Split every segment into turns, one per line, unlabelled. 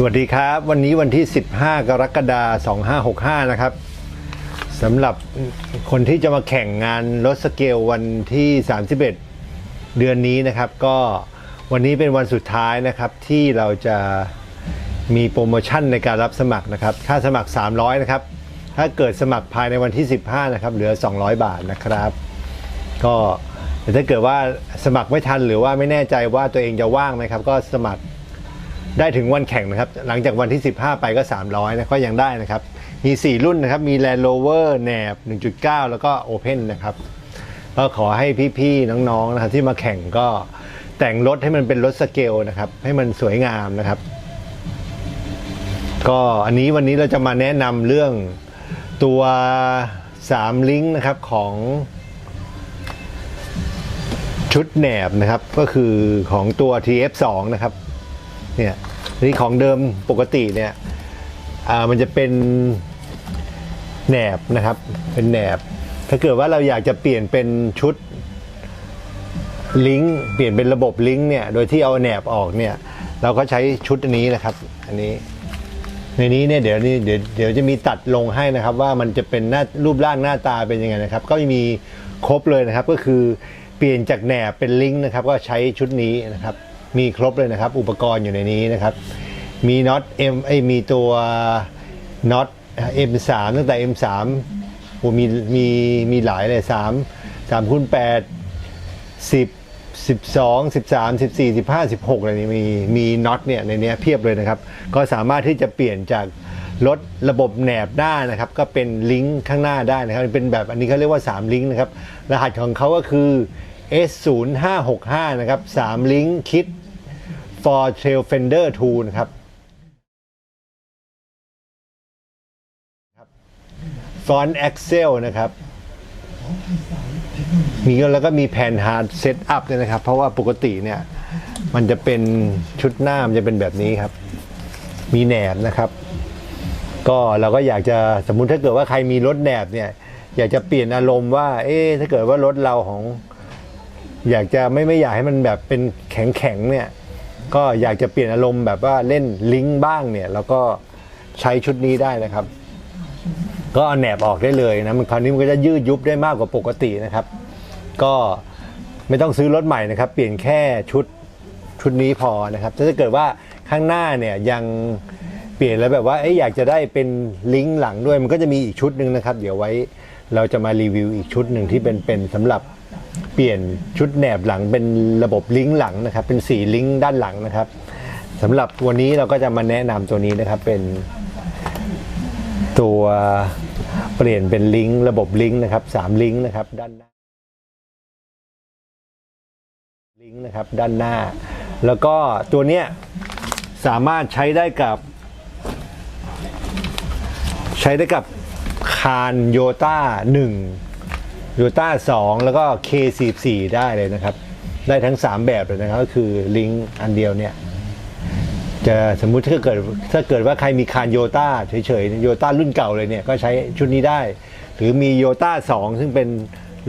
สวัสดีครับ วันนี้วันที่ 15 กรกฎาคม 2565 นะครับสำหรับคนที่จะมาแข่งงานรถสเกลวันที่ 31 เดือนนี้นะครับ ก็วันนี้เป็นวันสุดท้ายนะครับที่เราจะมีโปรโมชั่นในการรับสมัครนะครับ ค่าสมัคร 300 นะครับ ถ้าเกิดสมัครภายในวันที่ 15 นะครับ เหลือ 200 บาทนะครับ ก็แต่ถ้าเกิดว่าสมัครไม่ทันหรือว่าไม่แน่ใจว่าตัวเองจะว่างไหมครับ ก็สมัครได้ถึงวันแข่งนะครับ หลังจากวันที่ 15 ไปก็ 300 นะก็ยังได้นะครับ มี 4 รุ่นนะครับ มี Land Rover แหนบ 1.9 แล้วก็ Open นะครับ ก็ขอให้พี่ๆ น้องๆ นะครับที่มาแข่งก็แต่งรถให้มันเป็นรถสเกลนะครับ ให้มันสวยงามนะครับ ก็อันนี้วันนี้เราจะมาแนะนำเรื่อง ตัว 3 ลิงก์นะครับของชุดแหนบนะครับ ก็คือของตัว TF2 นะครับเนี่ยนี่ของเดิมปกติเนี่ยอ่ามันจะเป็นแหนบนะครับเป็นแหนบ ถ้าเกิดว่าเราอยากจะเปลี่ยนเป็นชุดลิงก์เปลี่ยนเป็นระบบลิงก์เนี่ยโดยที่เอาแหนบออกเนี่ยเราก็ใช้ชุดนี้นะครับ อันนี้ ในนี้เนี่ยเดี๋ยวนี้เดี๋ยวเดี๋ยวจะมีตัดลงให้นะครับ ว่ามันจะเป็นหน้ารูปร่างหน้าตาเป็นยังไงนะครับ ก็มีครบเลยนะครับ ก็คือเปลี่ยนจากแหนบเป็นลิงก์นะครับ ก็ใช้ชุดนี้นะครับ มีครบเลยนะครับ อุปกรณ์อยู่ในนี้นะครับ มีน็อต M ไอมีตัวน็อต M3 ตั้งแต่ M3 โอ้มีมีมีหลายเลย3 3คูณ8 10 12 13 14 15 16อะไรนี่มีมีน็อตเนี่ยในเนี้ยเพียบเลยนะครับ ก็สามารถที่จะเปลี่ยนจากรถระบบแหนบหน้านะครับ ก็เป็นลิงก์ข้างหน้าได้นะครับ เป็นแบบอันนี้เขาเรียกว่า 3 ลิงก์นะครับ รหัสของเขาก็คือ S0565 นะครับ 3 ลิงก์คิด for Trail Fender 2 นะครับ Front Axle นะครับ มีแล้วก็มีแผ่น hard set up ด้วยนะครับ เพราะว่าปกติเนี่ย มันจะเป็นชุดหน้ามันจะเป็นแบบนี้ครับ มีแหนบนะครับ ก็เราก็อยากจะสมมุติถ้าเกิดว่าใครมีรถแหนบเนี่ย อยากจะเปลี่ยนอารมณ์ว่า เอ๊ถ้าเกิดว่ารถเราของ อยากจะไม่ไม่อยากให้มันแบบเป็นแข็งแข็งเนี่ย ก็อยากจะเปลี่ยนอารมณ์แบบว่าเล่นลิงก์บ้างเนี่ยแล้วก็ใช้ชุดนี้ได้นะครับ ก็เอาแหนบออกได้เลยนะมันคราวนี้มันก็จะยืดยุบได้มากกว่าปกตินะครับ ก็ไม่ต้องซื้อรถใหม่นะครับ เปลี่ยนแค่ชุดชุดนี้พอนะครับถ้าเกิดว่าข้างหน้าเนี่ยยังเปลี่ยนแล้วแบบว่าเอ๊ะอยากจะได้เป็นลิงก์หลังด้วย มันก็จะมีอีกชุดหนึ่งนะครับ เดี๋ยวไว้เราจะมารีวิวอีกชุดหนึ่งที่เป็นเป็นสำหรับเปลี่ยนชุดแหนบหลังเป็นระบบลิงก์หลังนะครับ เป็นสีลิงก์ด้านหลังนะครับสำหรับวันนี้เราก็จะมาแนะนำตัวนี้นะครับเป็นตัวเปลี่ยนเป็นลิงก์ระบบลิงก์นะครับสามลิงก์นะครับด้านหน้า ลิงก์นะครับด้านหน้า แล้วก็ตัวเนี้ยสามารถใช้ได้กับ ใช้ได้กับคานโยต้า1โยต้า2แล้วก็ K44 ได้เลยนะครับ ได้ทั้ง 3 แบบเลยนะครับ ก็คือลิงก์อันเดียวเนี่ยจะสมมุติถ้าเกิดถ้าเกิดว่าใครมีคานโยต้าเฉยๆโยต้ารุ่นเก่าเลยเนี่ยก็ใช้ชุดนี้ได้ หรือมีโยต้า2ซึ่งเป็น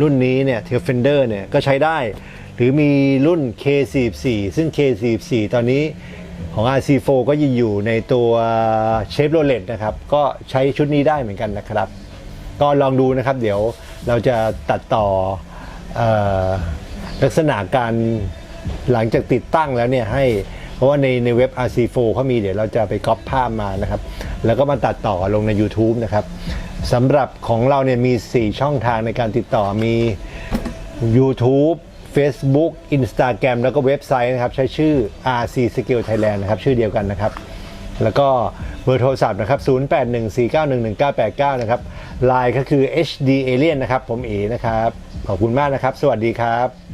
รุ่นนี้เนี่ยเทลเฟนเดอร์เนี่ยก็ใช้ได้ หรือมีรุ่น K44 ซึ่ง K44 ตอนนี้ของ RC4 ก็ยังอยู่ในตัวเชฟโรเลตนะครับ ก็ใช้ชุดนี้ได้เหมือนกันนะครับ ก็ลองดูนะครับ เดี๋ยวเราจะตัดต่อออลักษณะการหลังจากติดตั้งแล้วเนี่ยให้เพราะว่าในในเว็บ RC4 เขามีเดี๋ยวเราจะไปก๊อปภาพมานะครับ แล้วก็มาตัดต่อลงใน YouTube นะครับสำหรับของเราเนี่ยมี 4 ช่องทางในการติดต่อมี YouTube Facebook Instagram แล้วก็เว็บไซต์นะครับ ใช้ชื่อ RC Skill Thailand นะครับ ชื่อเดียวกันนะครับ แล้วก็เบอร์โทรศัพท์นะครับ 0814911989 นะครับไลน์ก็คือ HD Alien นะครับ ผมเอนะครับ ขอบคุณมากนะครับ สวัสดีครับ